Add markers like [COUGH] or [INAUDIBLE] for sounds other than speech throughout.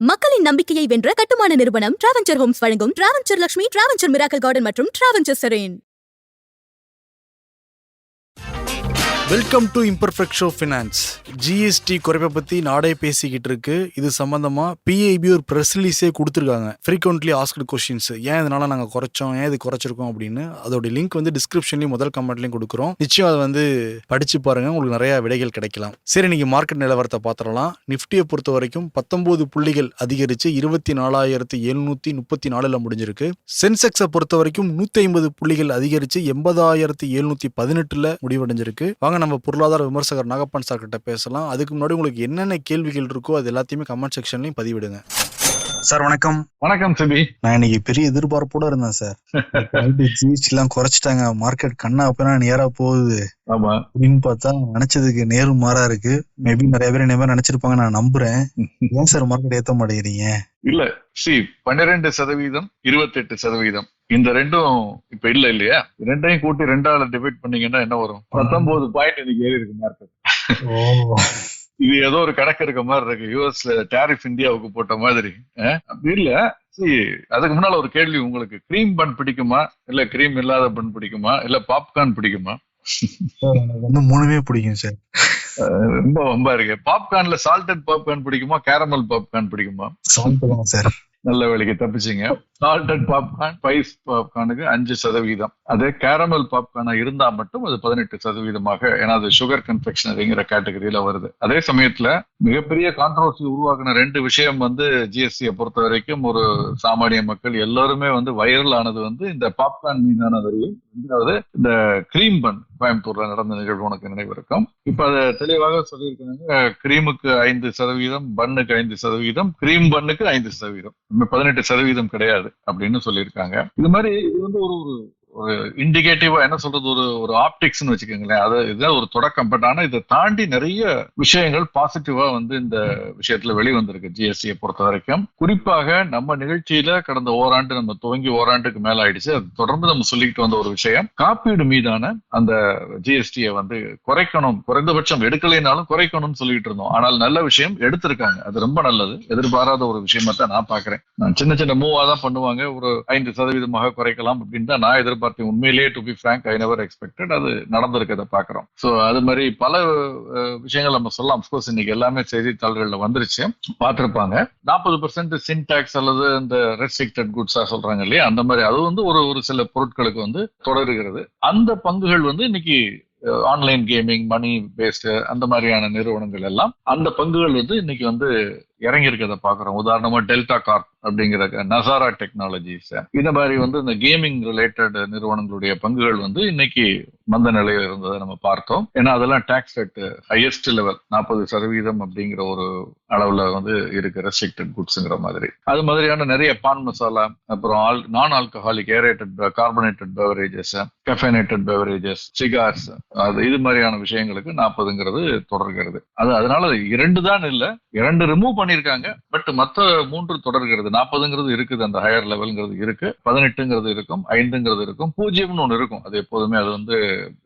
மக்களின் நம்பிக்கையை வென்ற கட்டுமான நிறுவனம் டிராவன்சர் ஹோம்ஸ் வழங்கும் Travancore Lakshmi Travancore miracle garden மற்றும் Travancore serene welcome to imperfect show finance GST குறைப்பை பற்றி நாடே பேசிக்கிட்டு இருக்கு. இது சம்மந்தமாக பிஐபி ஒரு ப்ரெஸ் ரிலீஸே கொடுத்துருக்காங்க. ஃப்ரீக்வெண்ட்லி ஆஸ்கட் கொஷின்ஸ் ஏன் இதனால் நாங்கள் குறைச்சோம்? ஏன் இது குறைச்சிருக்கோம் அப்படின்னு. அதோட லிங்க் வந்து டிஸ்கிரிப்ஷன்லையும் முதல் கமெண்ட்லையும் கொடுக்குறோம். நிச்சயம் அதை வந்து படிச்சு பாருங்க. உங்களுக்கு நிறையா விடைகள் கிடைக்கலாம். சரி இன்னைக்கு மார்க்கெட் நிலவரத்தை பார்த்துடலாம். நிஃப்டியை பொறுத்த வரைக்கும் பத்தொம்போது புள்ளிகள் அதிகரித்து இருபத்தி நாலாயிரத்தி எழுநூற்றி முப்பத்தி நாலில் முடிஞ்சிருக்கு. சென்செக்ஸை பொறுத்த வரைக்கும் நூற்றி ஐம்பது புள்ளிகள் அதிகரித்து எண்பதாயிரத்தி எழுநூற்றி பதினெட்டில் முடிவடைஞ்சிருக்கு. வாங்க நம்ம பொருளாதார விமர்சகர் நாகப்பன் சார் கிட்ட பேசலாம். அதுக்கு முன்னாடி உங்களுக்கு என்னென்ன கேள்விகள் இருக்கோ அது எல்லாத்தையுமே கமெண்ட் செக்ஷன்லையும் பதிவிடுங்க. சார் வணக்கம். வணக்கம் சிபி. நான் இன்னைக்கு பெரிய எதிர்பார்ப்போட இருந்தேன் சார் ஜிஎஸ்டி [LAUGHS] எல்லாம் குறைச்சிட்டாங்க. மார்க்கெட் கண்ணா அப்பனா நேரா போகுது. ஆமா. அப்படின்னு பார்த்தா நினைச்சதுக்கு நேரும் மாறா இருக்கு. மேபி நிறைய பேர் என்ன மாதிரி நினைச்சிருப்பாங்க நான் நம்புறேன். [LAUGHS] ஏன் சார் மார்க்கெட் ஏத்த மாட்டேங்கிறீங்க? இல்ல சி பன்னிரெண்டு சதவீதம் இருபத்தெட்டு சதவீதம். இந்த ரெண்டும் இப்ப இல்ல இல்லையா? ரெண்டையும் கூட்டி ரெண்டால டிவைட் பண்ணீங்கன்னா என்ன வரும்? பத்தொன்பது பாயிண்ட் இன்னைக்கு ஏறி இருக்கு மார்க்கெட் இது ஏதோ ஒரு கணக்கு இருக்க மாதிரி இருக்கு. யூஎஸ்ல டாரிஃப் இந்தியாவுக்கு போட்ட மாதிரி. அப்படி இல்ல. see, அதுக்கு முன்னால ஒரு கேள்வி உங்களுக்கு. கிரீம் பன் பிடிக்குமா? இல்ல கிரீம் இல்லாத பன் பிடிக்குமா? இல்ல பாப்கார்ன் பிடிக்குமா? எனக்கு வந்து மூணுமே பிடிக்கும் சார். ரொம்ப வம்பா இருக்கு. பாப்கார்ன்ல சால்டட் பாப்கார்ன் பிடிக்குமா? கேரமல் பாப்கார்ன் பிடிக்குமா? Salt sir. நல்ல வேலைக்கு தப்பிச்சிங்க. சால்டட் பாப்கார்ன் ஸ்பைஸ் பாப்கார்னுக்கு அஞ்சு சதவீதம். அதே கேரமல் பாப்கார்னா இருந்தா மட்டும் அது பதினெட்டு சதவீதமாக ஏன்னா அது சுகர் கன்ஃபெக்ஷனரிங்கிற கேட்டகரியில வருது. அதே சமயத்துல மிகப்பெரிய கான்ட்ரவர்சி உருவாக்குன ரெண்டு விஷயம் வந்து ஜிஎஸ்டியை பொறுத்த வரைக்கும் ஒரு சாமானிய மக்கள் எல்லாருமே வந்து வைரல் ஆனது வந்து இந்த பாப்கார்ன் மீதான வரியும் ரெண்டாவது இந்த கிரீம் பன் கோயம்புத்தூர்ல நடந்த நிகழ்வு உனக்கு நினைவு இருக்கும் இப்ப அதை தெளிவாக சொல்லியிருக்காங்க கிரீமுக்கு ஐந்து சதவீதம் பன்னுக்கு ஐந்து சதவீதம் கிரீம் பன்னுக்கு ஐந்து சதவீதம். பதினெட்டு சதவீதம் கிடையாது. அப்படின்னு சொல்லியிருக்காங்க. இது மாதிரி இது வந்து ஒரு ஒரு ஒரு இண்டிகேட்டிவா என்ன சொல்றது ஒரு ஒரு ஆப்டிக்ஸ்னு வச்சுக்கோங்களேன். அது இதுதான் ஒரு தொடக்கம். பட் ஆனா இதை தாண்டி நிறைய விஷயங்கள் பாசிட்டிவா வந்து இந்த விஷயத்துல வெளிவந்திருக்கு. ஜிஎஸ்டியை பொறுத்த வரைக்கும். குறிப்பாக நம்ம நிகழ்ச்சியில கடந்த ஓராண்டு நம்ம துவங்கி ஓராண்டுக்கு மேல ஆயிடுச்சு. அது தொடர்ந்து நம்ம சொல்லிக்கிட்டு வந்த ஒரு விஷயம். காப்பீடு மீதான அந்த ஜிஎஸ்டியை வந்து குறைக்கணும். குறைந்தபட்சம் எடுக்கலைனாலும் குறைக்கணும்னு சொல்லிட்டு இருந்தோம். ஆனால் நல்ல விஷயம் எடுத்திருக்காங்க. அது ரொம்ப நல்லது. எதிர்பாராத ஒரு விஷயமா தான் நான் பாக்குறேன் நான் சின்ன சின்ன மூவா தான் பண்ணுவாங்க. ஒரு ஐந்து சதவீதமாக குறைக்கலாம் அப்படின்னு தான் நான் பார்ட்டி உண்மையிலேயே to be frank I never expected அது நடந்திருக்கதை பாக்குறோம் ஸோ அது மாதிரி பல விஷயங்கள் நம்ம சொல்லலாம். அப்கோர்ஸ் இன்னைக்கு எல்லாமே செய்தித்தாள்களில் வந்துருச்சு. பார்த்திருப்பாங்க. நாற்பது பெர்சென்ட் சின்டாக்ஸ் அல்லது இந்த ரெஸ்ட்ரிக்டட் குட்ஸா சொல்றாங்க இல்லையா? அந்த மாதிரி அது வந்து ஒரு ஒரு சில பொருட்களுக்கு வந்து தொடருகிறது. அந்த பங்குகள் வந்து இன்னைக்கு ஆன்லைன் கேமிங் மணி பேஸ்டு அந்த மாதிரியான நிறுவனங்கள் எல்லாம் அந்த பங்குகள் வந்து இன்னைக்கு வந்து இறங்கி இருக்கிறத பாக்குறோம் உதாரணமா டெல்டா கார்ப் அப்படிங்கிற நசாரா டெக்னாலஜிஸ். இந்த மாதிரி வந்து இந்த கேமிங் ரிலேட்டட் நிறுவனங்களுடைய பங்குகள் வந்து இன்னைக்கு மந்த நிலையில இருந்ததை நம்ம பார்த்தோம். ஏன்னா அதெல்லாம் டாக்ஸ் ரேட் ஹையஸ்ட் லெவல் நாற்பது சதவீதம் அப்படிங்கிற ஒரு அளவுல வந்து இருக்கு ரெஸ்ட்ரிக்டட் குட்ஸ்ங்கிற மாதிரி. அது மாதிரியான நிறைய பான் மசாலா அப்புறம் all non alcoholic aerated carbonated beverages caffeinated beverages cigars அது இது மாதிரியான விஷயங்களுக்கு நாற்பதுங்கிறது தொடர்கிறது. அது அதனால இரண்டு தான் இல்ல இரண்டு ரிமூவ் பண்ணியிருக்காங்க பட் மத்த மூன்று தொடர்கிறது. நாற்பதுங்கிறது இருக்குது. அந்த ஹையர் லெவல்ங்கிறது இருக்கு. பதினெட்டுங்கிறது இருக்கும். ஐந்துங்கிறது இருக்கும். பூஜ்ஜியம்னு ஒன்று இருக்கும். அது எப்போதுமே அது வந்து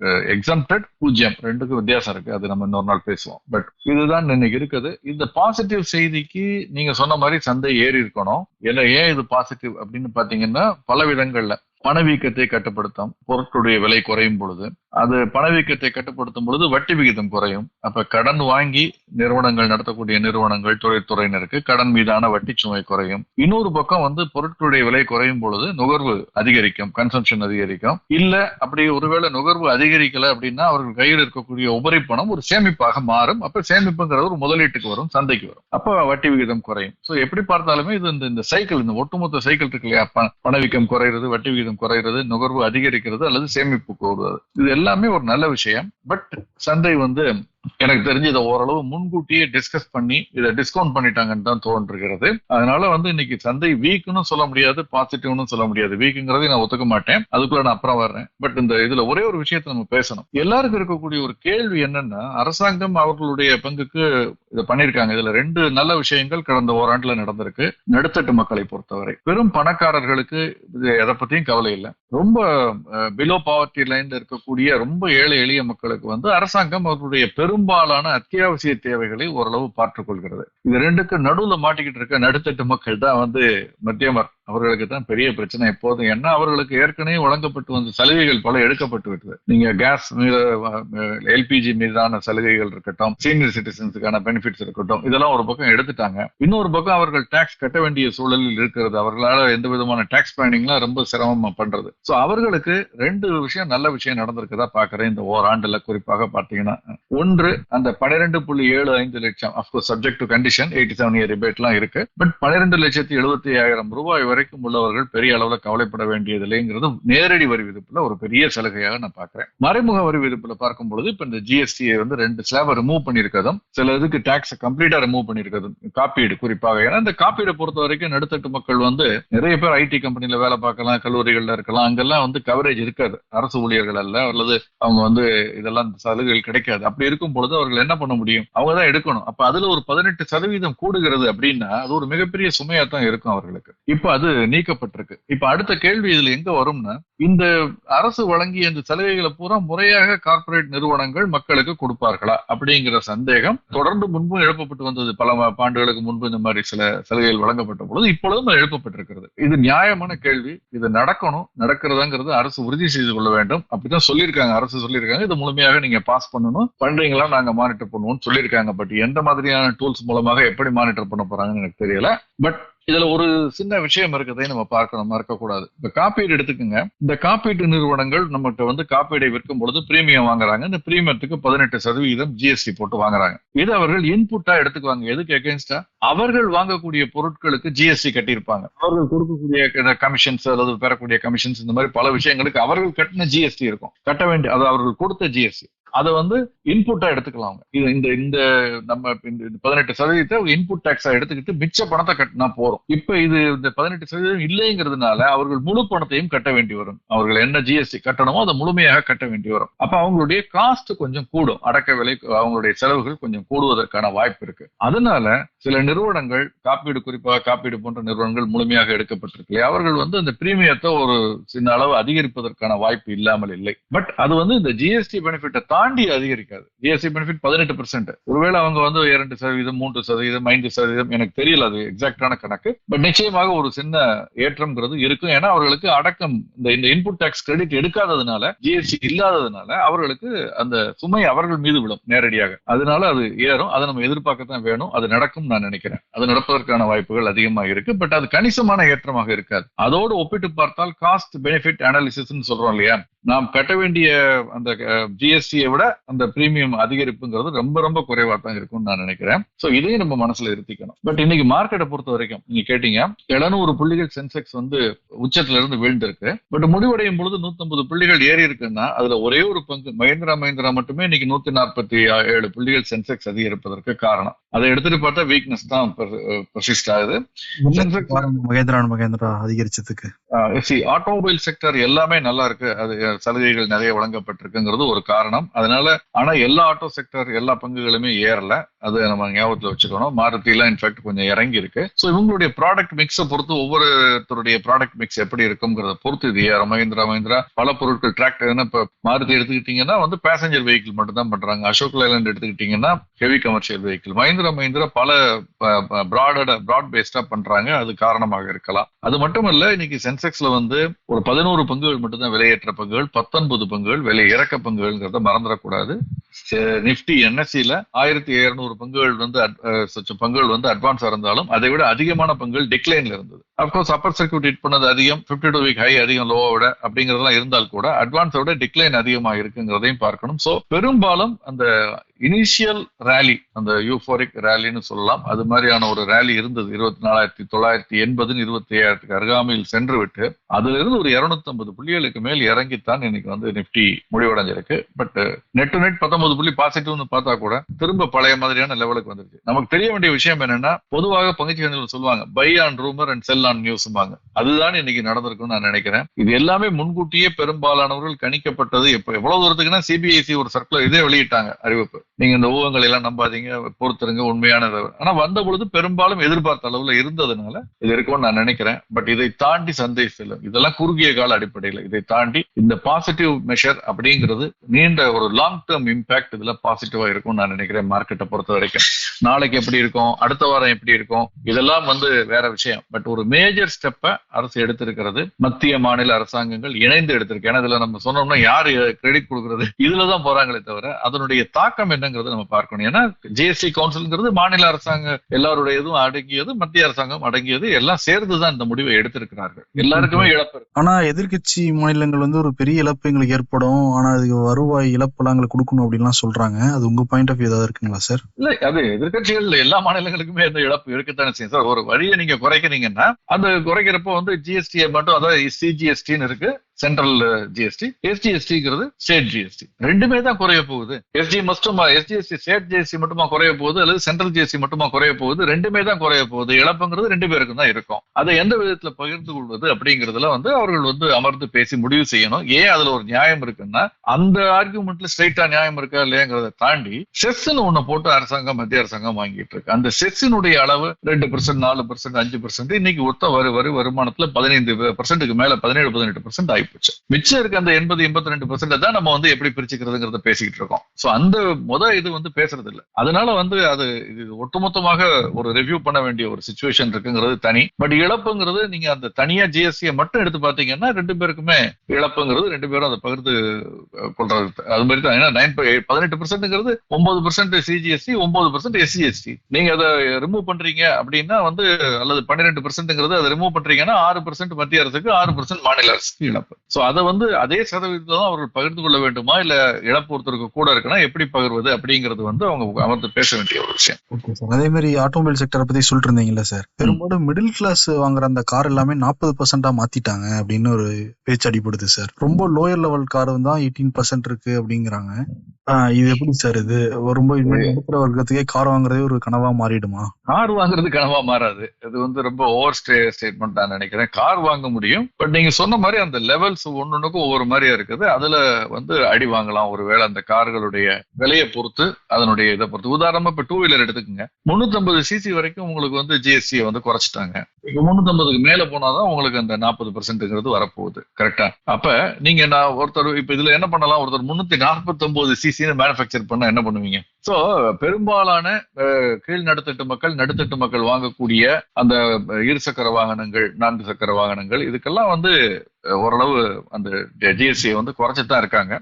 எக்ஸம்டட் பூஜ்ஜியம் ரெண்டுக்கும் வித்தியாசம் இருக்கு. அது நம்ம இன்னொரு நாள் பேசுவோம். பட் இதுதான் இன்னைக்கு இருக்குது. இந்த பாசிட்டிவ் செய்திக்கு நீங்க சொன்ன மாதிரி சந்தை ஏறி இருக்கணும். ஏன்னா ஏன் இது பாசிட்டிவ் அப்படின்னு பாத்தீங்கன்னா பல விதங்கள்ல. பணவீக்கத்தை கட்டுப்படுத்தும். பொருட்களுடைய விலை குறையும் பொழுது. அது பணவீக்கத்தை கட்டுப்படுத்தும் பொழுது வட்டி விகிதம் குறையும். அப்ப கடன் வாங்கி நிறுவனங்கள் நடத்தக்கூடிய நிறுவனங்கள் தொழில்துறையினருக்கு கடன் மீதான வட்டி சுமை குறையும். இன்னொரு பக்கம் வந்து பொருட்களுடைய விலை குறையும் பொழுது நுகர்வு அதிகரிக்கும் கன்சம்ஷன் அதிகரிக்கும். இல்ல அப்படி ஒருவேளை நுகர்வு அதிகரிக்கல அப்படின்னா அவர்கள் கையில் இருக்கக்கூடிய உபரி பணம் ஒரு சேமிப்பாக மாறும். அப்ப சேமிப்புங்கிறது ஒரு முதலீட்டுக்கு வரும் சந்தைக்கு வரும். அப்ப வட்டி விகிதம் குறையும். சோ எப்படி பார்த்தாலுமே இது இந்த சைக்கிள் இந்த ஒட்டுமொத்த சைக்கிள் இருக்கு இல்லையா? பணவீக்கம் குறையிறது வட்டி விகிதம் குறையிறது நுகர்வு அதிகரிக்கிறது அல்லது சேமிப்பு வருவது இது எல்லாமே ஒரு நல்ல விஷயம். பட் சந்தை வந்து எனக்கு தெரிஞ்சு இதை ஓரளவு முன்கூட்டியே டிஸ்கஸ் பண்ணி இதை டிஸ்கவுண்ட் பண்ணிட்டாங்கன்னு தான் தோன்றுகிறது அதனால வந்து இன்னைக்கு சந்தை வீக்னு சொல்ல முடியாது பாசிட்டிவ்னு சொல்ல முடியாது. வீக்குங்கிறதை நான் ஒத்துக்க மாட்டேன். அதுக்குள்ள நான் அப்புறம் வர்றேன். பட் இந்த இதுல ஒரே ஒரு விஷயத்த நம்ம பேசணும். எல்லாருக்கும் இருக்கக்கூடிய ஒரு கேள்வி என்னன்னா அரசாங்கம் அவர்களுடைய பங்குக்கு இதை பண்ணிருக்காங்க இதுல ரெண்டு நல்ல விஷயங்கள் கடந்த ஓராண்டுல நடந்திருக்கு. நடுத்தட்டு மக்களை பொறுத்தவரை. பெரும் பணக்காரர்களுக்கு இது எதை பத்தியும் கவலை இல்லை. ரொம்ப பிலோ பாவர்ட்டி லைன்ல இருக்கக்கூடிய ரொம்ப ஏழை எளிய மக்களுக்கு வந்து அரசாங்கம் அவர்களுடைய பெரும் பெரும்பாலான அத்தியாவசிய தேவைகளை ஓரளவு பார்த்துக் கொள்கிறது இது ரெண்டுக்கு நடுவுல மாட்டிக்கிட்டு இருக்க நடுத்தட்டு மக்கள் தான் வந்து மத்தியமர் அவர்களுக்கு தான் பெரிய பிரச்சனை. எப்போதும் ஏன்னா அவர்களுக்கு ஏற்கனவே வழங்கப்பட்டு வந்த சலுகைகள் பல எடுக்கப்பட்டு விட்டது. நீங்க கேஸ் மீது எல்பிஜி மீதான சலுகைகள் இருக்கட்டும் சீனியர் சிட்டிசன்ஸுக்கான பெனிஃபிட்ஸ் இருக்கட்டும் இதெல்லாம் ஒரு பக்கம் எடுத்துட்டாங்க. இன்னொரு பக்கம் அவர்கள் டாக்ஸ் கட்ட வேண்டிய சூழலில் இருக்கிறது. அவர்களால எந்த விதமான டாக்ஸ் பிளானிங்லாம் ரொம்ப சிரமமா பண்றது. சோ அவர்களுக்கு ரெண்டு விஷயம் நல்ல விஷயம் நடந்திருக்குதா பாக்குறேன் இந்த ஓராண்டுல குறிப்பாக பாத்தீங்கன்னா ஒன்று அந்த பனிரெண்டு புள்ளி ஏழு ஐந்து லட்சம் of course subject to condition eighty seven year rebate எல்லாம் இருக்கு. பட் பனிரெண்டு லட்சத்தி எழுபத்தி ஐயாயிரம் ரூபாய் வரை வரைக்கும் உள்ளவர்கள் பெரிய அளவுல கவலைப்பட வேண்டியதில்லைங்கிறது நேரடி வரி விதிப்புல ஒரு பெரிய சலுகையாக நான் பாக்குறேன் மறைமுக வரி விதிப்புல பார்க்கும் பொழுது இப்ப இந்த ஜிஎஸ்டி வந்து ரெண்டு ஸ்லாப ரிமூவ் பண்ணிருக்கதும் சில இதுக்கு டாக்ஸ் கம்ப்ளீட்டா ரிமூவ் பண்ணிருக்கதும் காப்பீடு குறிப்பாக. ஏன்னா இந்த காப்பீடை பொறுத்த வரைக்கும் நடுத்தட்டு மக்கள் வந்து நிறைய பேர் ஐடி கம்பெனில வேலை பார்க்கலாம் கல்லூரிகள்ல இருக்கலாம். அங்கெல்லாம் வந்து கவரேஜ் இருக்காது. அரசு ஊழியர்கள் அல்ல அல்லது அவங்க வந்து இதெல்லாம் சலுகைகள் கிடைக்காது. அப்படி இருக்கும் பொழுது அவர்கள் என்ன பண்ண முடியும்? அவங்க தான் எடுக்கணும். அப்ப அதுல ஒரு பதினெட்டு சதவீதம் கூடுகிறது அப்படின்னா அது ஒரு மிகப்பெரிய சுமையா தான் இருக்கும் அவர்களுக்கு. இப்ப அது நீக்கப்பட்டிருக்கு. இப்ப அடுத்த கேள்வி இதுல எங்க வரும்னா இந்த அரசு வழங்கிய இந்த சலுகைகளை பூரா முறையாக கார்ப்பரேட் நிறுவனங்கள் மக்களுக்கு கொடுப்பார்களா அப்படிங்கிற சந்தேகம் தொடர்ந்து முன்பும் எழுப்பப்பட்டு வந்தது. பல பாண்டுகளுக்கு ஆண்டுகளுக்கு முன்பு இந்த மாதிரி சில சலுகைகள் வழங்கப்பட்ட பொழுது இப்பொழுதும் எழுப்பப்பட்டிருக்கிறது. இது நியாயமான கேள்வி. இது நடக்கணும். நடக்கிறதாங்கிறது அரசு உறுதி செய்து கொள்ள வேண்டும். அப்படிதான் சொல்லியிருக்காங்க. அரசு சொல்லியிருக்காங்க. இது முழுமையாக நீங்க பாஸ் பண்ணணும். பண்றீங்களா? நாங்க மானிட்டர் பண்ணுவோம்னு சொல்லியிருக்காங்க. பட் எந்த மாதிரியான டூல்ஸ் மூலமாக எப்படி மானிட்டர் பண்ண போறாங்கன்னு எனக்கு தெரியல. பட் இதுல ஒரு சின்ன விஷயம் இருக்குதை நம்ம பார்க்கணும் மறக்கக்கூடாது. இந்த காப்பீடு எடுத்துக்கோங்க. இந்த காப்பீட்டு நிறுவனங்கள் நம்மகிட்ட வந்து காப்பீடை விற்கும் பொழுது பிரீமியம் வாங்குறாங்க. இந்த பிரீமியத்துக்கு பதினெட்டு சதவீதம் ஜிஎஸ்டி போட்டு வாங்குறாங்க. இது அவர்கள் இன்புட்டா எடுத்துக்குவாங்க. எதுக்கு எகேன்ஸ்டா அவர்கள் வாங்கக்கூடிய பொருட்களுக்கு ஜிஎஸ்டி கட்டியிருப்பாங்க. அவர்கள் கொடுக்கக்கூடிய கமிஷன்ஸ் அல்லது பெறக்கூடிய கமிஷன்ஸ் இந்த மாதிரி பல விஷயங்களுக்கு அவர்கள் கட்டின ஜிஎஸ்டி இருக்கும். கட்ட வேண்டிய அது அவர்கள் கொடுத்த ஜிஎஸ்டி அதை வந்து இன்புட்டா எடுத்துக்கலாம். இது இந்த இந்த நம்ம இந்த பதினெட்டு சதவீதத்தை இன்புட் டாக்ஸா எடுத்துக்கிட்டு மிச்ச பணத்தை கட்டினா போறோம் இப்ப இது இந்த பதினெட்டு சதவீதம் இல்லைங்கிறதுனால அவர்கள் முழு பணத்தையும் கட்ட வேண்டி வரும். அவர்கள் என்ன ஜிஎஸ்டி கட்டணமோ அதை முழுமையாக கட்ட வேண்டி வரும். அப்ப அவங்களுடைய காஸ்ட் கொஞ்சம் கூடும். அடக்க விலை அவங்களுடைய செலவுகள் கொஞ்சம் கூடுவதற்கான வாய்ப்பு இருக்கு. அதனால சில நிறுவனங்கள் காப்பீடு குறிப்பாக காப்பீடு போன்ற நிறுவனங்கள் முழுமையாக எடுக்கப்பட்டிருக்கு. அவர்கள் வந்து அந்த பிரீமியத்தை ஒரு சின்ன அளவு அதிகரிப்பதற்கான வாய்ப்பு இல்லாமல் இல்லை. பட் அது வந்து இந்த ஜிஎஸ்டி பெனிஃபிட்டை தாண்டி அதிகரிக்காது. ஜிஎஸ்டி பெனிஃபிட் பதினெட்டு பர்சன்ட் ஒருவேளை அவங்க வந்து இரண்டு சதவீதம் மூன்று சதவீதம் ஐந்து சதவீதம் எனக்கு தெரியல அது எக்ஸாக்டான கணக்கு. பட் நிச்சயமாக ஒரு சின்ன ஏற்றம்ங்கிறது இருக்கும். ஏன்னா அவர்களுக்கு அடக்கம் இந்த இந்த இன்புட் டாக்ஸ் கிரெடிட் எடுக்காததுனால ஜிஎஸ்டி இல்லாததுனால அவர்களுக்கு அந்த சுமை அவர்கள் மீது விழும் நேரடியாக. அதனால அது ஏறும். அதை நம்ம எதிர்பார்க்கத்தான் வேணும். அது நடக்கும் நான் நினைக்கிறேன். அது நடப்பதற்கான வாய்ப்புகள் அதிகமாக இருக்கு. பட் அது கணிசமான ஏற்றமாக இருக்காது. அதோடு ஒப்பிட்டு பார்த்தால் காஸ்ட் பெனிஃபிட் அனாலிசிஸ் சொல்றோம் இல்லையா? நாம் கட்ட வேண்டிய அந்த ஜிஎஸ்டியை விட அந்த பிரீமியம் அதிகரிப்புங்கிறது ரொம்ப ரொம்ப குறைவா தான் இருக்கும்னு நான் நினைக்கிறேன். சோ இதையும் நம்ம மனசுல இருத்திக்கணும். பட் இன்னைக்கு மார்க்கெட்டை பொறுத்த வரைக்கும் நீங்க கேட்டீங்க எழுநூறு புள்ளிகள் சென்செக்ஸ் வந்து உச்சத்துல இருந்து வீழ்ந்திருக்கு. பட் முடிவடையும் பொழுது 150 புள்ளிகள் ஏறி இருக்குன்னா அதுல ஒரே ஒரு பங்கு மஹிந்திரா மஹிந்திரா மட்டுமே இன்னைக்கு நூத்தி நாற்பத்தி ஏழு புள்ளிகள் சென்செக்ஸ் அதிகரிப்பதற்கு காரணம். அதை எடுத்துட்டு பார்த்தா வீக்னஸ் தான் பர்சிஸ்ட் ஆகுது. Sensex- மகேந்திரா மகேந்திரா அதிகரிச்சதுக்கு. சி ஆட்டோமொபைல் செக்டர் எல்லாமே நல்லா இருக்கு. அது சலுகைகள் நிறைய வழங்கப்பட்டிருக்குங்கிறது ஒரு காரணம். அதனால ஆனா எல்லா ஆட்டோ செக்டர் எல்லா பங்குகளுமே ஏறல. அது நம்ம ஞாபகத்துல வச்சுக்கணும். மாருதிலாம் இன்ஃபேக்ட் கொஞ்சம் இறங்கி இருக்கு ஸோ இவங்களுடைய ப்ராடக்ட் மிக்ஸை பொறுத்து ஒவ்வொருத்தருடைய ப்ராடக்ட் மிக்ஸ் எப்படி இருக்குங்கிறத பொறுத்து இது ஏறும். மஹிந்திரா மஹிந்திரா பல பொருட்கள் டிராக்டர் இப்ப மாருதி எடுத்துக்கிட்டீங்கன்னா வந்து பேசஞ்சர் வெஹிக்கிள் மட்டும் தான் பண்றாங்க. அசோக் லேலண்ட் எடுத்துக்கிட்டீங்கன்னா heavy commercial vehicle Mahindra Mahindra பல ப்ராடட் பிராட் பேஸ்டா பண்றாங்க. அது காரணமாக இருக்கலாம். அது மட்டும் இல்ல இன்னைக்கு சென்செக்ஸ்ல வந்து ஒரு பதினோரு பங்குகள் மட்டும்தான் விலையேற்ற பங்குகள் பத்தொன்பது பங்குகள் விலை இறக்க பங்குகள்ங்கிறத மறந்துடக்கூடாது. நிப்டி என்எஸ்சியில ஆயிரத்தி இருநூறு பங்குகள் வந்து பங்குகள் வந்து அட்வான்ஸ் இருந்தாலும் அதை விட அதிகமான பங்குகள் டிக்ளைன்ல இருந்தது. அப்கோர்ஸ் அப்பர் சர்க்கியூட் ஹிட் பண்ணது அதிகம் 52 டூ வீக் ஹை அதிகம் லோவை விட அப்படிங்கறதெல்லாம் இருந்தால் கூட அட்வான்ஸை விட டிக்ளைன் அதிகமா இருக்குங்கிறதையும் பார்க்கணும். சோ பெரும்பாலும் அந்த இனிஷியல் ரேலி அந்த யூஃபோரிக் ரேலின்னு சொல்லலாம். அது மாதிரியான ஒரு ரேலி இருந்தது இருபத்தி நாலாயிரத்தி தொள்ளாயிரத்தி எண்பதுன்னு இருபத்தி ஐயாயிரத்துக்கு அருகாமையில் சென்று விட்டு அதுல இருந்து ஒரு 250 புள்ளிகளுக்கு மேல் இறங்கித்தான் இன்னைக்கு வந்து நிப்டி முடிவடைஞ்சிருக்கு. பட் நெட் டு நெட் பத்தொன்பது புள்ளி பாசிட்டிவ்னு பார்த்தா கூட திரும்ப பழைய மாதிரியான லெவலுக்கு வந்துருச்சு. நமக்கு தெரிய வேண்டிய விஷயம் என்னன்னா பொதுவாக பங்குச்சந்தைகள் சொல்லுவாங்க buy on rumour and sell on on நியூஸ்பாங்க அதுதான் இன்னைக்கு நடந்திருக்கும்னு நான் நினைக்கிறேன். இது எல்லாமே முன்கூட்டியே பெரும்பாலானவர்கள் கணிக்கப்பட்டது. எப்ப எவ்வளவு தூரத்துக்குன்னா சிபிஐசி ஒரு சர்க்குலர் இதே வெளியிட்டாங்க அறிவிப்பு. நீங்க இந்த ஊகங்களை எல்லாம் நம்பாதீங்க பொறுத்துருங்க உண்மையானது. ஆனா வந்த பொழுது பெரும்பாலும் எதிர்பார்த்த அளவுல இருந்ததுனால இது இருக்கும்னு நான் நினைக்கிறேன். பட் இதை தாண்டி சந்தை செல்லும் இதெல்லாம் குறுகிய கால அடிப்படையில். இதை தாண்டி இந்த பாசிட்டிவ் மெஷர் அப்படிங்கிறது நீண்ட ஒரு லாங் டேர்ம் இம்பாக்ட் இதுல பாசிட்டிவா இருக்கும்னு நான் நினைக்கிறேன் மார்க்கெட்டை பொறுத்த வரைக்கும். நாளைக்கு எப்படி இருக்கும்? அடுத்த வாரம் எப்படி இருக்கும்? இதெல்லாம் வந்து வேற விஷயம். பட் ஒரு மேஜர் ஸ்டெப்பை அரசு எடுத்திருக்கிறது மத்திய மாநில அரசாங்கங்கள் இணைந்து எடுத்திருக்கு. ஏன்னா இதுல நம்ம சொன்னோம்னா யாரு கிரெடிட் கொடுக்கறது? இதுலதான் போறாங்களே தவிர அதனுடைய தாக்கம் என்ன என்னங்கிறது நம்ம பார்க்கணும். ஏன்னா ஜிஎஸ்டி கவுன்சில்ங்கிறது மாநில அரசாங்கம் எல்லாருடைய இதுவும் அடங்கியது மத்திய அரசாங்கம் அடங்கியது எல்லாம் சேர்ந்துதான் இந்த முடிவை எடுத்திருக்கிறார்கள். எல்லாருக்குமே இழப்பு. ஆனா எதிர்க்கட்சி மாநிலங்கள் வந்து ஒரு பெரிய இழப்பு எங்களுக்கு ஏற்படும். ஆனா அதுக்கு வருவாய் இழப்பெல்லாம் எங்களுக்கு கொடுக்கணும் அப்படின்லாம் சொல்றாங்க. அது உங்க பாயிண்ட் ஆஃப் வியூ ஏதாவது இருக்குங்களா சார் இல்ல அது எதிர்கட்சிகள் எல்லா மாநிலங்களுக்குமே இந்த இழப்பு இருக்கத்தானே செய்யும் சார் ஒரு வழியை நீங்க குறைக்கிறீங்கன்னா அந்த குறைக்கிறப்போ வந்து ஜிஎஸ்டியை மட்டும் அதாவது சிஜிஎஸ்டின்னு இருக்கு. சென்ட்ரல் ஜிஎஸ்டி எஸ்டிஎஸ்டிங்கிறது ஸ்டேட் ஜிஎஸ்டி ரெண்டுமே தான் குறைய போகுது. எஸ்டி மட்டுமா எஸ்டிஎஸ்டி ஸ்டேட் ஜிஎஸ்டி மட்டுமா குறைய போகுது அல்லது சென்ட்ரல் ஜிஎஸ்டி மட்டுமா குறைய போகுது? ரெண்டுமே தான் குறைய போகுது. இழப்புங்கிறது ரெண்டு பேருக்கும் தான் இருக்கும். அதை எந்த விதத்துல பகிர்ந்து கொள்வது அப்படிங்கிறதுல வந்து அவர்கள் வந்து அமர்ந்து பேசி முடிவு செய்யணும். ஏன் அதுல ஒரு நியாயம் இருக்குன்னா அந்த ஆர்குமெண்ட்ல ஸ்ட்ரைட்டா நியாயம் இருக்கா இல்லையாங்கிறத தாண்டி செஸ்ன்னு ஒண்ணு போட்டு அரசாங்கம் மத்திய அரசாங்கம் வாங்கிட்டு இருக்கு. அந்த செஸ்ஸினுடைய அளவு ரெண்டு பர்சன்ட் நாலு பர்சன்ட் அஞ்சு பர்சன்ட் இன்னைக்கு ஒத்த வரு வரு வருமானத்துல பதினைந்து பர்சன்ட்டுக்கு மேல பதினேழு பதினெட்டு பர்சன்ட் போச்சு மிச்சம் இருக்க அந்த எண்பது எண்பத்தி ரெண்டு பர்சன்ட் தான் நம்ம வந்து எப்படி பிரிச்சுக்கிறதுங்கிறத பேசிக்கிட்டு இருக்கோம். சோ அந்த முத இது வந்து பேசுறது இல்ல அதனால வந்து அது இது ஒட்டுமொத்தமாக ஒரு ரிவ்யூ பண்ண வேண்டிய ஒரு சுச்சுவேஷன் இருக்குங்கிறது தனி. பட் இழப்புங்கிறது நீங்க அந்த தனியா ஜிஎஸ்டியை மட்டும் எடுத்து பாத்தீங்கன்னா ரெண்டு பேருக்குமே இழப்புங்கிறது ரெண்டு பேரும் அதை பகிர்ந்து கொள்றது. அது மாதிரி தான். ஏன்னா நைன் பதினெட்டு பர்சன்ட்ங்கிறது ஒன்பது பர்சன்ட் சிஜிஎஸ்டி ஒன்பது பர்சன்ட் எஸ்சிஎஸ்டி நீங்க அதை ரிமூவ் பண்றீங்க அப்படின்னா வந்து அல்லது பன்னிரெண்டு பர்சன்ட்ங்கிறது அதை ரிமூவ் பண்றீங்கன்னா ஆறு பர்சன்ட் மத்திய அரசுக்கு ஆறு பர்சன்ட் மாநில அரசுக்கு இழப்பு. சோ அதை வந்து அதே சதவீதத்துல தான் அவர்கள் பகிர்ந்து கொள்ள வேண்டுமா? இல்ல இழப்பு ஒருத்தருக்கு கூட இருக்குன்னா எப்படி பகிர்வது அப்படிங்கிறது வந்து அவங்க அமர்ந்து பேச வேண்டிய ஒரு விஷயம். ஓகே சார் அதே மாதிரி ஆட்டோமொபைல் செக்டரை பத்தி சொல்லிட்டு இருந்தீங்கல்ல சார் பெரும்பாலும் மிடில் கிளாஸ் வாங்குற அந்த கார் எல்லாமே நாற்பது பர்சன்டா மாத்திட்டாங்க அப்படின்னு ஒரு பேச்சு அடிப்படுது சார் ரொம்ப லோயர் லெவல் கார் தான் எயிட்டீன் பர்சன்ட் இருக்கு அப்படிங்கிறாங்க. இது எப்படி சார் இது? ரொம்ப நடுத்தர வர்க்கத்துக்கே கார் வாங்குறதே ஒரு கனவா மாறிடுமா? கார் வாங்குறது கனவா மாறாது. இது வந்து ரொம்ப ஓவர் ஸ்டே ஸ்டேட்மெண்ட் நான் நினைக்கிறேன். கார் வாங்க முடியும். பட் நீங்க சொன்ன மாதிரி அந்த மாடல்ஸ் ஒன்னொன்னுக்கும் ஒவ்வொரு மாதிரியா இருக்குது. அதுல வந்து அடி வாங்கலாம். ஒருவேளை அந்த கார்களுடைய விலையை பொறுத்து அதனுடைய இதை பொறுத்து. உதாரணமா இப்ப டூ வீலர் எடுத்துக்கோங்க. முன்னூத்தி சிசி வரைக்கும் உங்களுக்கு வந்து ஜிஎஸ்டியை வந்து குறைச்சிட்டாங்க. இப்ப முன்னூத்தி மேல போனாதான் உங்களுக்கு அந்த நாற்பது பெர்சென்ட்ங்கிறது வரப்போகுது. கரெக்டா அப்ப நீங்க நான் ஒருத்தர் இப்ப இதுல என்ன பண்ணலாம்? ஒருத்தர் முன்னூத்தி நாற்பத்தி ஒன்பது சிசின்னு மேனுபேக்சர் பண்ண என்ன பண்ணுவீங்க? சோ பெரும்பாலான கீழ் நடுத்தட்டு மக்கள் நடுத்தட்டு மக்கள் வாங்கக்கூடிய அந்த இருசக்கர வாகனங்கள் நான்கு சக்கர வாகனங்கள் இதுக்கெல்லாம் வந்து ஓரளவு அந்த ஜிஎஸ்டியை வந்து குறைச்சிட்டு தான் இருக்காங்க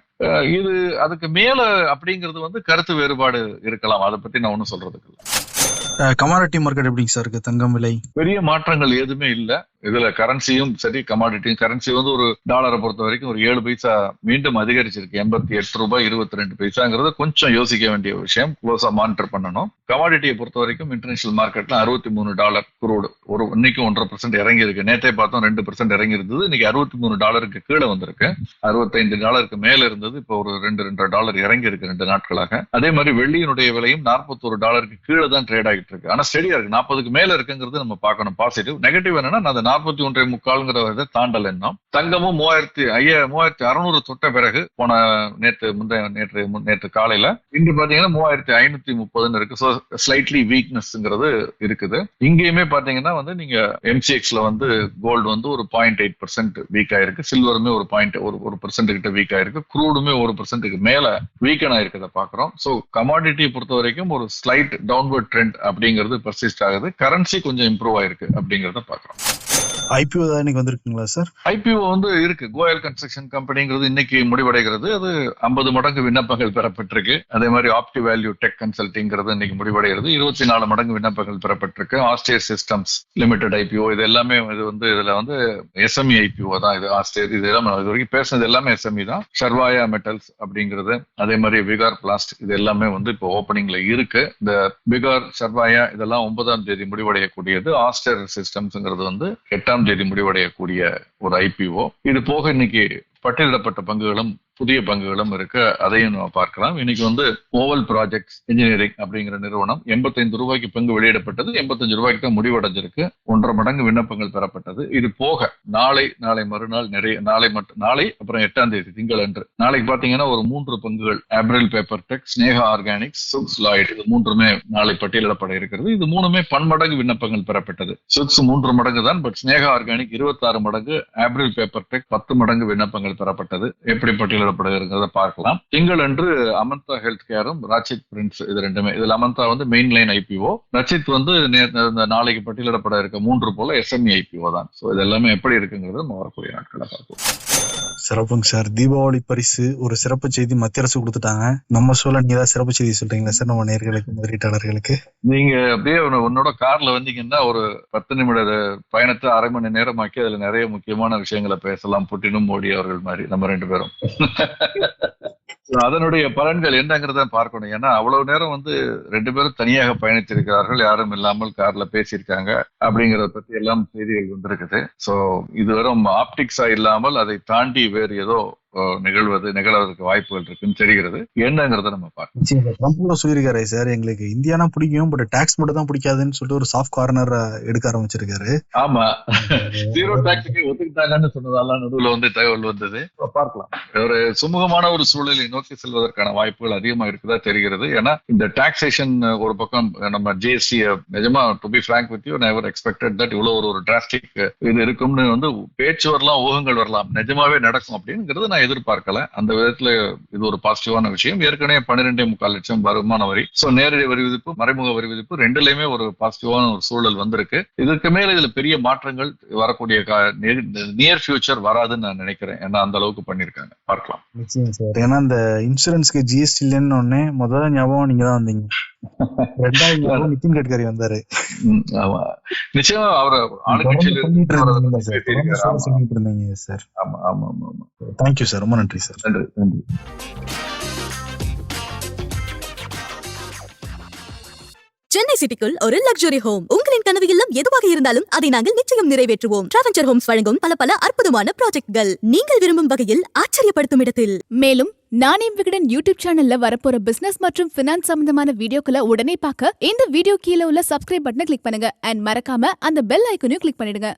இது அதுக்கு மேல அப்படிங்கிறது வந்து கருத்து வேறுபாடு இருக்கலாம். அதை பத்தி நான் ஒன்றும் சொல்றதுக்கு இல்லை. கமாடிட்டி மார்க்கெட் எப்படிங்க சார் இருக்கு? தங்கம் விலை? பெரிய மாற்றங்கள் எதுவுமே இல்ல. இதுல கரன்சியும் சரி கமாடிட்டியும் கரன்சி வந்து ஒரு டாலரை பொறுத்த வரைக்கும் ஒரு ஏழு பைசா மீண்டும் அதிகரிச்சிருக்கு. எண்பத்தி எட்டு ரூபாய் இருபத்தி ரெண்டு பைசாங்கிறது கொஞ்சம் யோசிக்க வேண்டிய விஷயம். க்ளோஸா மானிட்டர் பண்ணணும். கமாடிட்டியை பொறுத்த வரைக்கும் இன்டர்நேஷனல் மார்க்கெட்ல அறுபத்தி மூணு டாலர் குரோடு ஒரு இன்னைக்கு ஒன்றரை பர்சன்ட் இறங்கி இருக்கு நேற்றே பார்த்தோம் ரெண்டு பர்சன்ட் இறங்கி இருந்தது இன்னைக்கு அறுபத்தி மூணு டாலருக்கு கீழே வந்திருக்கு. அறுபத்தைந்து டாலருக்கு மேல இருந்தது. இப்போ ஒரு ரெண்டு ரெண்டரை டாலர் இறங்கி இருக்கு ரெண்டு நாட்களாக. அதே மாதிரி வெள்ளியினுடைய விலையும் நாற்பத்தோரு டாலருக்கு கீழே தான் ட்ரேட் ஆகிட்டு இருக்கு. ஆனா ஸ்டெடியா இருக்கு. நாற்பதுக்கு மேல இருக்குங்கிறது நம்ம பார்க்கணும். பாசிட்டிவ் நெகட்டிவ் என்னன்னா நாற்பத்தி ஒன்றை முக்கால்ங்கிற இதை தாண்டல் எண்ணம். தங்கமும் மூவாயிரத்தி ஐயா மூவாயிரத்தி அறுநூறு தொட்ட பிறகு போன நேற்று முந்தைய நேற்று நேற்று காலையில இன்று பாத்தீங்கன்னா மூவாயிரத்தி ஐநூத்தி முப்பதுன்னு இருக்கு. ஸோ ஸ்லைட்லி வீக்னஸ்ங்கிறது இருக்குது. இங்கேயுமே பாத்தீங்கன்னா வந்து நீங்க எம்சிஎக்ஸ்ல வந்து கோல்டு வந்து ஒரு பாயிண்ட் எயிட் பர்சன்ட் வீக் ஆயிருக்கு. சில்வருமே ஒரு பாயிண்ட் ஒரு ஒரு பர்சன்ட் கிட்ட வீக் ஆயிருக்கு. குரூடுமே ஒரு பர்சன்ட்டுக்கு மேல வீக்கன் ஆயிருக்கிறத பாக்குறோம். ஸோ கமாடிட்டியை பொறுத்த வரைக்கும் ஒரு ஸ்லைட் டவுன்வர்ட் ட்ரெண்ட் அப்படிங்கிறது பர்சிஸ்ட் ஆகுது. கரன்சி கொஞ்சம் இம்ப்ரூவ் ஆயிருக்கு அப்படிங்கிறத பாக்குறோம். ஐபிஓ தான் இன்னைக்கு வந்திருக்குங்களா சார்? ஐபிஓ வந்து இருக்கு. கோயல் கன்ஸ்ட்ரக்ஷன் கம்பெனிங்கிறது இன்னைக்கு முடிவடைகிறது. அது ஐம்பது மடங்கு விண்ணப்பங்கள் பெறப்பட்டிருக்கு. அதே மாதிரி ஆப்டி வேல்யூ டெக் கன்சல்டிங்கிறது இன்னைக்கு முடிவடைகிறது. இருபத்தி நாலு மடங்கு விண்ணப்பங்கள் பெறப்பட்டிருக்கு. ஆஸ்டேர் சிஸ்டம்ஸ் லிமிடெட் ஐபிஓ இது எல்லாமே இது வந்து இதுல வந்து எஸ்எம்இ ஐபிஓ தான். இது ஆஸ்டேர் இது எல்லாம் இது வரைக்கும் பேசுனது எல்லாமே எஸ்எம்இ தான். ஷர்வாயா மெட்டல்ஸ் அப்படிங்கிறது அதே மாதிரி விகார் பிளாஸ்ட் இது எல்லாமே வந்து இப்போ ஓப்பனிங்ல இருக்கு. இந்த விகார் ஷர்வாயா இதெல்லாம் ஒன்பதாம் தேதி முடிவடையக்கூடியது. ஆஸ்டர் சிஸ்டம்ஸ்ங்கிறது வந்து எட்டாம் தேதி முடிவடையக்கூடிய ஒரு ஐபிஓ இது போக இன்னைக்கு பட்டியலிடப்பட்ட பங்குகளும் புதிய பங்குகளும் இருக்கு. அதையும் நம்ம பார்க்கலாம். இன்னைக்கு வந்து ஓவல் ப்ராஜெக்ட்ஸ் இன்ஜினியரிங் அப்படிங்கிற நிறுவனம் எண்பத்தைந்து ரூபாய்க்கு பங்கு வெளியிடப்பட்டது. எண்பத்தஞ்சு ரூபாய்க்கு தான் முடிவடைஞ்சிருக்கு. ஒன்றரை மடங்கு விண்ணப்பங்கள் பெறப்பட்டது. இது போக நாளை நாளை மறுநாள் நிறைய நாளை மட்டும் நாளை அப்புறம் எட்டாம் தேதி திங்கள் அன்று. நாளைக்கு பாத்தீங்கன்னா ஒரு மூன்று பங்குகள் Abril paper tech Sneha organics Sugs Lloyd இது மூன்றுமே நாளை பட்டியலிடப்பட இருக்கிறது. இது மூணுமே பன்மடங்கு விண்ணப்பங்கள் பெறப்பட்டது. சுக்ஸ் மூன்று மடங்கு தான் பட் ஸ்னேகா ஆர்கானிக் இருபத்தாறு மடங்கு ஆப்ரில் பேப்பர் டெக் பத்து மடங்கு விண்ணப்பங்கள் பெறப்பட்டது. எப்படி பட்டியலிடப்படுகிறத பார்க்கலாம். திங்கள் அன்று Amanta health care Rajit Prince இது ரெண்டுமே. இதுல அமந்தா வந்து மெயின் லைன் ஐபிஓ ரச்சித் வந்து இந்த நாளைக்கு பட்டியலிடப்பட இருக்க மூன்று போல எஸ்எம்இ ஐபிஓ தான். ஸோ இது எல்லாமே எப்படி இருக்குங்கிறது நம்ம வரக்கூடிய நாட்களை பார்ப்போம். சிறப்புங்க சார். தீபாவளி பரிசு ஒரு சிறப்பு செய்தி மத்திய அரசு கொடுத்துட்டாங்க. நம்ம சொல்ல நீங்க ஏதாவது சிறப்பு செய்தி சொல்றீங்களா சார் நம்ம நேர்களுக்கு முதலீட்டாளர்களுக்கு? நீங்க அப்படியே உன்னோட கார்ல வந்தீங்கன்னா ஒரு பத்து நிமிட பயணத்தை அரை மணி நேரமாக்கி அதுல நிறைய முக்கியமான விஷயங்களை பேசலாம். புட்டினும் மோடி அவர்கள் மாதிரி நம்ம ரெண்டு பேரும். அதனுடைய பலன்கள் என்னங்கிறத பார்க்கணும். ஏன்னா அவ்வளவு நேரம் வந்து ரெண்டு பேரும் தனியாக பயணித்திருக்கிறார்கள். யாரும் இல்லாமல் கார்ல பேசியிருக்காங்க அப்படிங்கறத பத்தி எல்லாம் செய்திகள் வந்திருக்குது. சோ இது வெறும் ஆப்டிக்ஸா இல்லாமல் அதை தாண்டி வேறு ஏதோ நிகழ்வது நிகழ்வதற்கு வாய்ப்புகள் இருக்குன்னு தெரிகிறது. என்னங்கிறத நம்ம கூட சொல்லியிருக்காரு சார் எங்களுக்கு இந்தியானா பிடிக்கும் பட் டாக்ஸ் மட்டும் தான் பிடிக்காதுன்னு சொல்லிட்டு ஒரு சாஃப்ட் கார்னர் எடுக்க ஆரம்பிச்சிருக்காரு. ஆமா. ஜீரோ டாக்ஸுக்கு ஒத்துக்கிட்டாங்கன்னு சொன்னதெல்லாம் நடுவுல வந்து தகவல் வந்தது. பார்க்கலாம். ஒரு சுமூகமான ஒரு சூழலை நோக்கி செல்வதற்கான வாய்ப்புகள் அதிகமா இருக்குதா தெரிகிறது. ஏன்னா இந்த டாக்ஸேஷன் ஒரு பக்கம் நம்ம ஜிஎஸ்டி நிஜமா to be frank with you never expected that இவ்வளவு ஒரு ஒரு டிராஸ்டிக் இது இருக்கும்னு வந்து பேச்சு வரலாம் ஊகங்கள் வரலாம். நிஜமாவே நடக்கும் அப்படிங்கிறது நான் எதிர்பார்க்கல. அந்த விதத்துல இது ஒரு பாசிட்டிவான விஷயம். ஏற்கனவே பன்னிரெண்டே முக்கால் லட்சம் வருமான வரி. சோ நேரடி வரி விதிப்பு மறைமுக வரி விதிப்பு ரெண்டுலயுமே ஒரு பாசிட்டிவான ஒரு சூழல் வந்திருக்கு. இதுக்கு மேல இதுல பெரிய மாற்றங்கள் வரக்கூடிய நியர் ஃபியூச்சர் வராதுன்னு நான் நினைக்கிறேன். ஏன்னா அந்த அளவுக்கு பண்ணிருக்காங்க பார்க்கலாம். நிச்சயம் சார். ஏன்னா இந்த இன்சூரன்ஸ்க்கு ஜிஎஸ்டி இல்லைன்னு உடனே முதல்ல ஞாபகம் நீங்க தான் வந்தீங்க. ரெண்டாவது நிதின் கட்கரி வந்தாரு. ஆமா. நிச்சயமா அவர் ஆளுங்கட்சியில சொல்லிட்டு இருந்தீங்க சார். ஆமா ஆமா ஆமா ஆமா. தேங்க்யூ சார் ரொம்ப நன்றி சார் நன்றி நன்றி. சென்னை சிட்டிக்குள் ஒரு லக்ஸுரி ஹோம் உங்களின் கனவு இல்லம் எதுவாக இருந்தாலும் அதை நாங்கள் நிச்சயம் நிறைவேற்றுவோம். டிராவென்ச்சர் ஹோம்ஸ் வழங்கும் பல பல அற்புதமான ப்ராஜெக்ட்கள் நீங்கள் விரும்பும் வகையில் ஆச்சரியப்படுத்தும் இடத்தில். மேலும் நானே விகடன் யூடியூப் சேனல்ல வரப்போற பிசினஸ் மற்றும் பினான்ஸ் சம்பந்தமான வீடியோக்களை உடனே பார்க்க இந்த வீடியோ கீழே உள்ள சப்ஸ்கிரைப் பட்டனை கிளிக் பண்ணுங்க. அண்ட் மறக்காம அந்த பெல் ஐக்கனையும் கிளிக் பண்ணிடுங்க.